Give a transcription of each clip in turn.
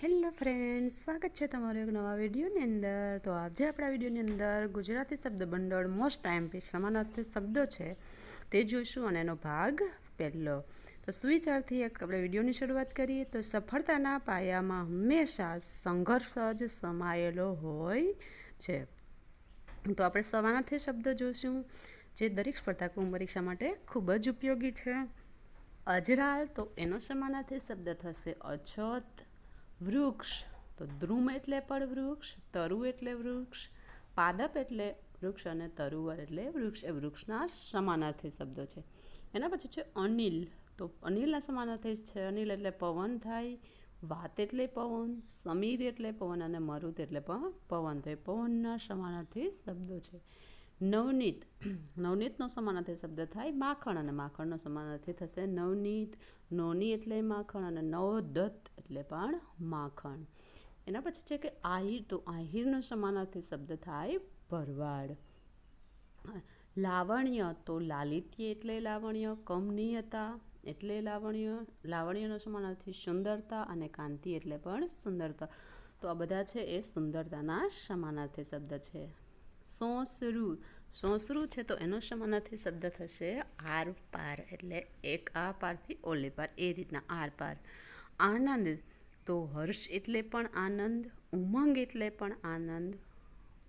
Hello friend સ્વાગત છે તમારું એક નવા વિડીયોની અંદર. તો આજે આપણા વિડીયોની અંદર ગુજરાતી શબ્દ ભંડોળ મોસ્ટ ટાઈમ સમાનાર્થી શબ્દો છે, તે જોઈશું અને એનો ભાગ પહેલો. તો સુવિચારથી એક આપણે વિડીયોની શરૂઆત કરીએ. તો સફળતાના પાયામાં હંમેશા સંઘર્ષ જ સમાયેલો હોય છે. તો આપણે સમાનાર્થી શબ્દ જોઈશું, જે દરેક સ્પર્ધાત્મક પરીક્ષા માટે ખૂબ જ ઉપયોગી છે. અજરાલ તો એનો સમાનાર્થી શબ્દ થશે અછત. વૃક્ષ, તો દ્રુમ એટલે પણ વૃક્ષ, તરુ એટલે વૃક્ષ, પાદપ એટલે વૃક્ષ અને તરુવર એટલે વૃક્ષ. એ વૃક્ષના સમાનાર્થી શબ્દો છે. એના પછી છે અનિલ. તો અનિલના સમાનાર્થી છે અનિલ એટલે પવન થાય, વાત એટલે પવન, સમીર એટલે પવન અને મરુત એટલે પણ પવન. થાય પવનના સમાનાર્થી શબ્દો છે. નવનીત. નવનીતનો સમાનાર્થી શબ્દ થાય માખણ અને માખણનો સમાનાર્થી થશે નવનીત. નોની એટલે માખણ અને નવદત્ત એટલે પણ માખણ. એના પછી છે કે આહિર, તો આહિરનો સમાનાર્થી શબ્દ થાય ભરવાડ. લાવણ્ય, તો લાલિત્ય એટલે લાવણ્ય, કમનીયતા એટલે લાવણ્ય, લાવણ્યનો સમાનાર્થી સુંદરતા અને કાંતિ એટલે પણ સુંદરતા. તો આ બધા છે એ સુંદરતાના સમાનાર્થી શબ્દ છે. સોસરુ સોસરુ છે તો એનો સમાનાર્થી શબ્દ થશે આર પાર એટલે એક આ પારથી ઓલે પાર, એ રીતના આર પાર આનંદ. તો હર્ષ એટલે પણ આનંદ, ઉમંગ એટલે પણ આનંદ,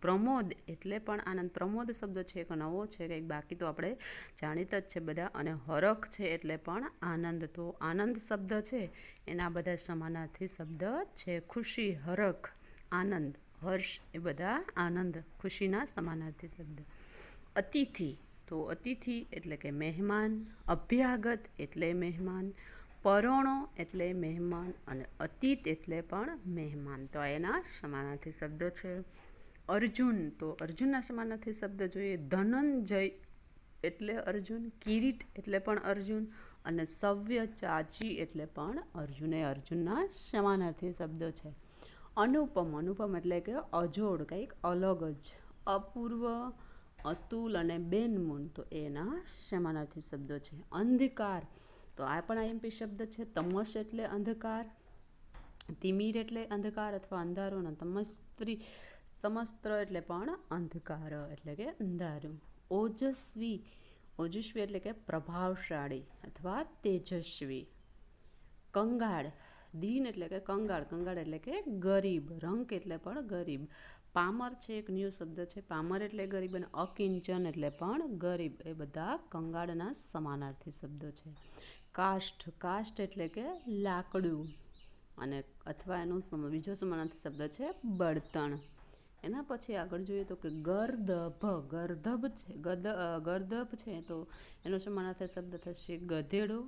પ્રમોદ એટલે પણ આનંદ. પ્રમોદ શબ્દ છે એક નવો છે, કંઈક બાકી તો આપણે જાણીતા જ છે બધા. અને હરખ છે એટલે પણ આનંદ. તો આનંદ શબ્દ છે, એના બધા સમાનાર્થી શબ્દ છે. ખુશી, હરખ, આનંદ. હર્ષ એ બધા આનંદ, ખુશીના સમાનાર્થી શબ્દ. અતિથિ. તો અતિથિ એટલે કે મહેમાન. અભ્યાગત એટલે મહેમાન. પરોણો એટલે મહેમાન અને અતીત એટલે પણ મહેમાન. તો એના સમાનાર્થી શબ્દો છે. અર્જુન, તો અર્જુનના સમાનાર્થી શબ્દ જોઈએ. ધનંજય એટલે અર્જુન, કિરીટ એટલે પણ અર્જુન અને સવ્ય ચાચી એટલે પણ અર્જુન. અર્જુનના સમાનાર્થી શબ્દો છે. અનુપમ અનુપમ એટલે કે અજોડ, કંઈક અલગ જ. અપૂર્વ, અતુલ અને બેનમૂન, તો એના સમાનાર્થી શબ્દો છે. અંધકાર તો આ પણ આઈએમપી શબ્દ છે, તમસ એટલે અંધકાર, તિમિર એટલે અંધકાર અથવા અંધારો અને તમસ્ત્રી, તમસ્ત્ર એટલે પણ અંધકાર એટલે કે અંધારું. ઓજસ્વી ઓજસ્વી એટલે કે પ્રભાવશાળી અથવા તેજસ્વી. કંગાળ, દીન એટલે કે કંગાળ કંગાળ એટલે કે ગરીબ રંક એટલે પણ ગરીબ. પામર છે, એક ન્યૂ શબ્દ છે, પામર એટલે ગરીબ અને અકિંચન એટલે પણ ગરીબ. એ બધા કંગાળના સમાનાર્થી શબ્દો છે. કાષ્ઠ કાષ્ઠ એટલે કે લાકડું. અને અથવા એનો બીજો સમાનાર્થી શબ્દ છે બળતણ. એના પછી આગળ જોઈએ તો કે ગર્દભ ગર્ધભ છે, ગદ ગર્દભ છે તો એનો સમાનાર્થી શબ્દ થશે ગધેડો,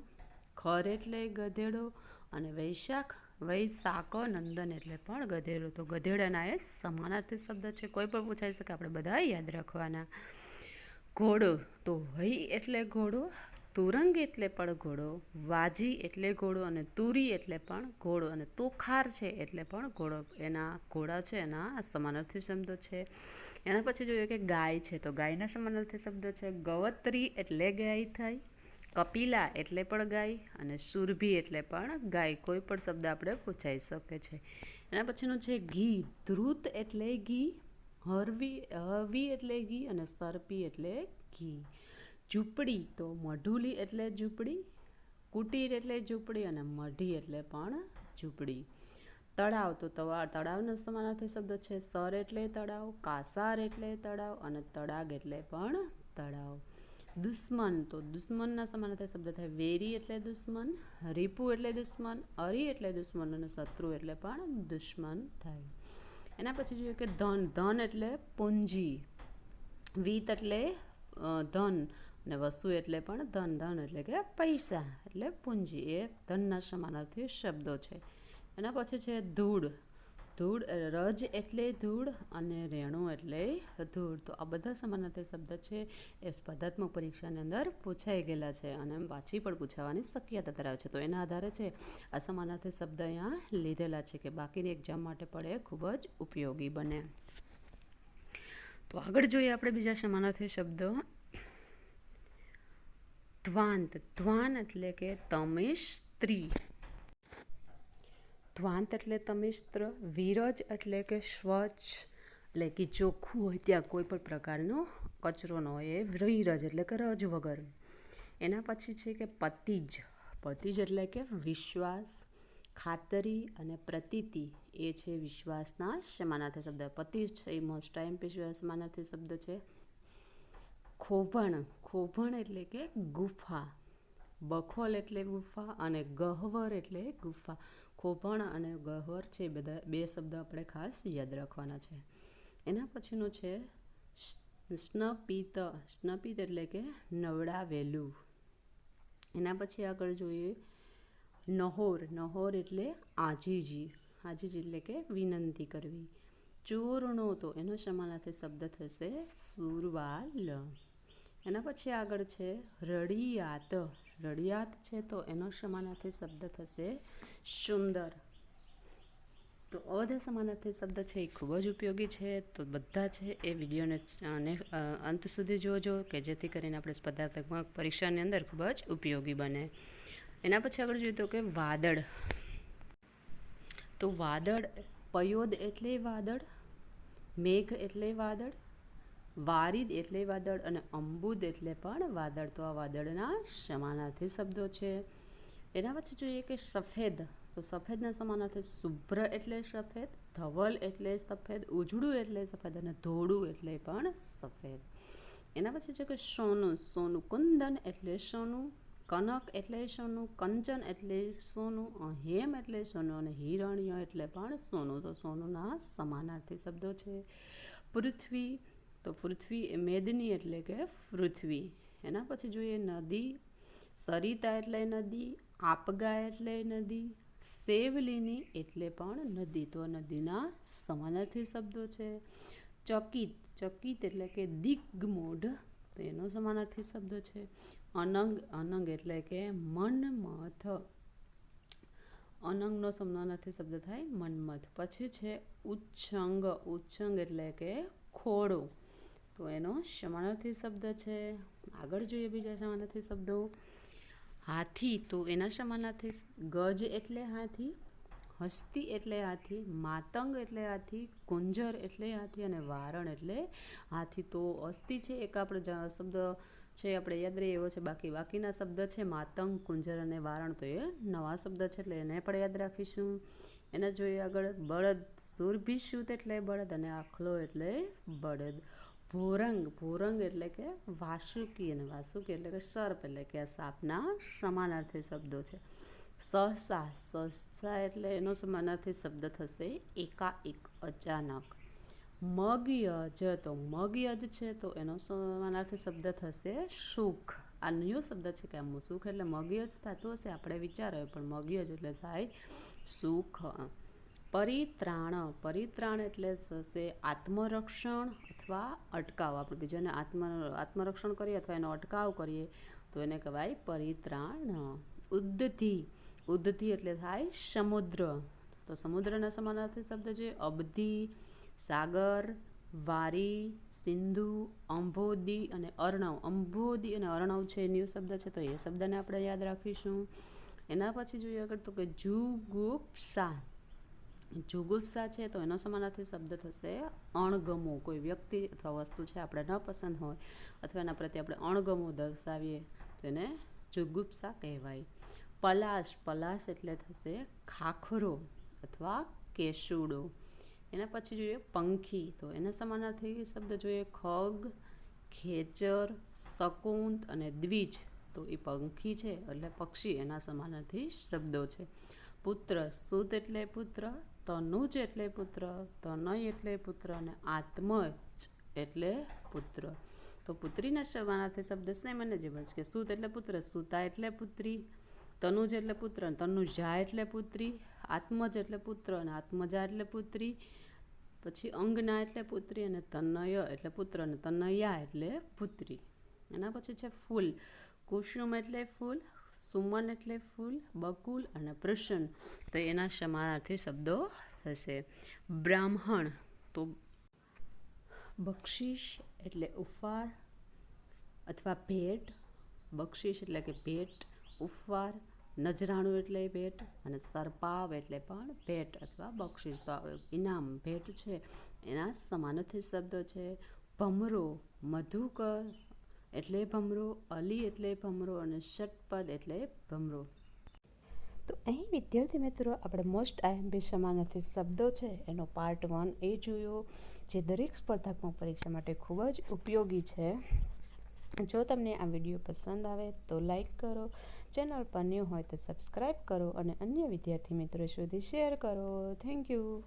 ખર એટલે ગધેડો અને વૈશાખ વૈશાખ, નંદન એટલે પણ ગધેડો. તો ગધેડાના એ સમાનાર્થી શબ્દ છે. કોઈ પણ પૂછાઈ શકે, આપણે બધા યાદ રાખવાના. ઘોડો, તો વૈ એટલે ઘોડો તુરંગ એટલે પણ ઘોડો, વાજી એટલે ઘોડો અને તુરી એટલે પણ ઘોડો અને તોખાર છે એટલે પણ ઘોડો. એના ઘોડા છે, એના સમાનાર્થી શબ્દો છે. એના પછી જોઈએ કે ગાય છે, તો ગાયના સમાનાર્થી શબ્દ છે. ગવત્રી એટલે ગાય થાય, કપિલા એટલે પણ ગાય અને સુરભી એટલે પણ ગાય. કોઈ પણ શબ્દ આપણે પૂછાઈ શકે છે. એના પછીનું છે ઘી ધ્રુત એટલે ઘી, હરવી, હવી એટલે ઘી અને સરપી એટલે ઘી. ઝૂંપડી તો મઢુલી એટલે ઝૂંપડી, કુટીર એટલે ઝૂંપડી અને મઢી એટલે પણ ઝૂંપડી. તળાવ તો તવા, તળાવનો સમાનાર્થી શબ્દ છે સર એટલે તળાવ, કાસાર એટલે તળાવ અને તળાગ એટલે પણ તળાવ. દુશ્મન તો દુશ્મનના સમાનાર્થી શબ્દ થાય વેરી એટલે દુશ્મન, રીપુ એટલે દુશ્મન, અરી એટલે દુશ્મન અને શત્રુ એટલે પણ દુશ્મન થાય. એના પછી જોઈએ કે ધન ધન એટલે પૂંજી, વીત એટલે ધન અને વસ્તુ એટલે પણ ધન ધન એટલે કે પૈસા, એટલે પૂંજી. એ ધનના સમાનાર્થી શબ્દો છે. એના પછી છે ધૂળ. ધૂળ રજ એટલે ધૂળ અને રેણું એટલે ધૂળ. તો આ બધા સમાનાર્થી શબ્દ છે. એ સ્પર્ધાત્મક પરીક્ષાની અંદર પૂછાઈ ગયેલા છે અને પાછી પણ પૂછાવાની શક્યતા ધરાવે છે. તો એના આધારે છે આ સમાનાર્થી શબ્દ અહીંયા લીધેલા છે કે બાકીની એક્ઝામ માટે પણ એ ખૂબ જ ઉપયોગી બને. તો આગળ જોઈએ આપણે બીજા સમાનાર્થી શબ્દો. ધ્વાંત ધ્વાન એટલે કે તમે સ્ત્રી. ધ્વાંત એટલે તમિસ્ત્ર વિરજ એટલે કે સ્વચ્છ. એટલે કે ચોખ્ખું હોય ત્યાં કોઈ પણ પ્રકારનો કચરો ન હોય, એ વિરજ એટલે કે રજ વગર. એના પછી છે કે પતિજ. પતિજ એટલે કે વિશ્વાસ, ખાતરી અને પ્રતીતિ. એ છે વિશ્વાસના સમાનાર્થી શબ્દ. પતિજ છે એ મોસ્ટ ટાઈમ સમાનાર્થી શબ્દ છે. ખોભણ ખોભણ એટલે કે ગુફા. બખોલ એટલે ગુફા અને ગહ્વર એટલે ગુફા. ખોભણ અને ગહ્વર છે બધા બે શબ્દ આપણે ખાસ યાદ રાખવાના છે. એના પછીનું છે સ્નપિત. સ્નપિત એટલે કે નવડાવેલું. એના પછી આગળ જોઈએ નહોર. નહોર એટલે આજીજી. આજીજી એટલે કે વિનંતી કરવી. ચૂર્ણો તો એનો સમાનાર્થી શબ્દ થશે સુરવાલ. એના પછી આગળ છે રડિયાત. રડિયાત છે તો એનો સમાનાર્થી શબ્દ થશે સુંદર. તો અવધ સમાનાર્થી શબ્દ છે એ ખૂબ જ ઉપયોગી છે. તો બધા છે એ વિડીયોને અને અંત સુધી જોજો કે જેથી કરીને આપણે સ્પર્ધાત્મક પરીક્ષાની અંદર ખૂબ જ ઉપયોગી બને. એના પછી આગળ જોઈએ તો કે વાદળ. તો વાદળ, પયોદ એટલે વાદળ, મેઘ એટલે વાદળ વારિદ એટલે વાદળ અને અંબુદ એટલે પણ વાદળ. તો આ વાદળના સમાનાર્થી શબ્દો છે. એના પછી જોઈએ કે સફેદ. તો સફેદના સમાનાર્થી શુભ્ર એટલે સફેદ, ધવલ એટલે સફેદ, ઉજળું એટલે સફેદ અને ધોળું એટલે પણ સફેદ. એના પછી છે કે સોનું. સોનું કુંદન એટલે સોનું, કનક એટલે સોનું, કંચન એટલે સોનું હેમ એટલે સોનું અને હિરણ્ય એટલે પણ સોનું. તો સોનુંના સમાનાર્થી શબ્દો છે. પૃથ્વી તો પૃથ્વી એ મેદની એટલે કે પૃથ્વી. એના પછી જોઈએ નદી, સરિતા એટલે નદી, આપગા એટલે નદી, સેવલીની એટલે પણ નદી. તો નદીના સમાનાર્થી શબ્દો છે. ચકિત ચકિત એટલે કે દિગ્મૂઢ, તો એનો સમાનાર્થી શબ્દ છે. અનંગ અનંગ એટલે કે મનમથ. અનંગનો સમાનાર્થી શબ્દ થાય મનમથ. પછી છે ઉચ્છંગ ઉચ્છંગ એટલે કે ખોડો. તો એનો સમાનાર્થી શબ્દ છે. આગળ જોઈએ બીજા સમાનાર્થી શબ્દો. હાથી, તો એના સમાનાર્થી ગજ એટલે હાથી, હસ્તી એટલે હાથી, માતંગ એટલે હાથી કુંજર એટલે હાથી અને વારણ એટલે હાથી. તો અસ્થિ છે, એક આપણે શબ્દ છે, આપણે યાદ રહીએ એવો છે. બાકી બાકીના શબ્દ છે, માતંગ કુંજર અને વારણ. તો એ નવા શબ્દ છે, એટલે એને પણ યાદ રાખીશું. એના જોઈએ આગળ, બળદ સુરભિશુત એટલે બળદ અને આખલો એટલે બળદ. ભોરંગ ભોરંગ એટલે કે વાસુકી અને વાસુકી એટલે કે સર્પ એટલે કે આ સાપના સમાનાર્થી શબ્દો છે. સહસા સહસા એટલે એનો સમાનાર્થી શબ્દ થશે એકાએક, અચાનક. મગયજ, તો મગયજ છે, તો એનો સમાનાર્થી શબ્દ થશે સુખ. આ ન્યૂ શબ્દ છે કે આમ સુખ એટલે મગયજ થતું હશે, આપણે વિચારે પણ મગયજ એટલે થાય સુખ. પરિત્રાણ પરિત્રાણ એટલે થશે આત્મરક્ષણ અથવા અટકાવ આપણે બીજાને આત્મ, આત્મરક્ષણ કરીએ અથવા એનો અટકાવ કરીએ, તો એને કહેવાય પરિત્રાણ. ઉદ્ધતિ. ઉદ્ધતિ એટલે થાય સમુદ્ર. તો સમુદ્રના સમાનાર્થી શબ્દ છે અબધિ, સાગર, વારી, સિંધુ અંભોદી અને અર્ણવ. અંભોદી અને અર્ણવ છે ન્યૂ શબ્દ છે, તો એ શબ્દને આપણે યાદ રાખીશું. એના પછી જોઈએ આગળ તો કે જુગુપ્સા. જુગુપ્સા છે તો એનો સમાનાર્થી શબ્દ થશે અણગમો. કોઈ વ્યક્તિ અથવા વસ્તુ છે આપણે ન પસંદ હોય અથવા એના પ્રત્યે આપણે અણગમો દર્શાવીએ, તો એને જુગુપ્સા કહેવાય. પલાશ. પલાશ એટલે થશે ખાખરો અથવા કેસુડો. એના પછી જોઈએ પંખી. તો એના સમાનાર્થી શબ્દ જોઈએ ખગ, ખેચર, શકુંત અને દ્વિજ. તો એ પંખી છે એટલે પક્ષી એના સમાનાર્થી શબ્દો છે. પુત્ર સુત એટલે પુત્ર તનુજ એટલે પુત્ર, તનય એટલે પુત્ર અને આત્મજ એટલે પુત્ર. તો પુત્રીના સમાનાર્થી શબ્દ સેમ અને જેમ જ કે સુત એટલે પુત્ર, સુતા એટલે પુત્રી તનુજ એટલે પુત્ર, તનુજા એટલે પુત્રી આત્મજ એટલે પુત્ર અને આત્મજા એટલે પુત્રી, પછી અંગના એટલે પુત્રી અને તનય એટલે પુત્ર અને તનયા એટલે પુત્રી. એના પછી છે ફૂલ. કુસુમ એટલે ફૂલ સુમન એટલે ફૂલ, બકુલ અને પ્રસન્ન. તો એના સમાનાર્થી શબ્દો થશે. બ્રાહ્મણ, તો બક્ષિસ એટલે ઉપહાર અથવા ભેટ. બક્ષિસ એટલે કે ભેટ ઉપહાર નજરાણું એટલે ભેટ અને સરપાવ એટલે પણ ભેટ અથવા બક્ષિસ. તો ઇનામ, ભેટ છે. એના સમાનાર્થી શબ્દો છે. ભમરો, મધુકર એટલે ભમરો, અલી એટલે ભમરો અને ષટપદ એટલે ભમરો. તો અહીં વિદ્યાર્થી મિત્રો, આપણે મોસ્ટ આઈએમપી સમાનાર્થી શબ્દો છે, એનો પાર્ટ વન એ જોયો, જે દરેક સ્પર્ધાત્મક પરીક્ષા માટે ખૂબ જ ઉપયોગી છે. જો તમને આ વીડિયો પસંદ આવે તો લાઈક કરો, ચેનલ પર ન્યૂ હોય તો સબસ્ક્રાઈબ કરો અને અન્ય વિદ્યાર્થી મિત્રો સુધી શેર કરો. Thank you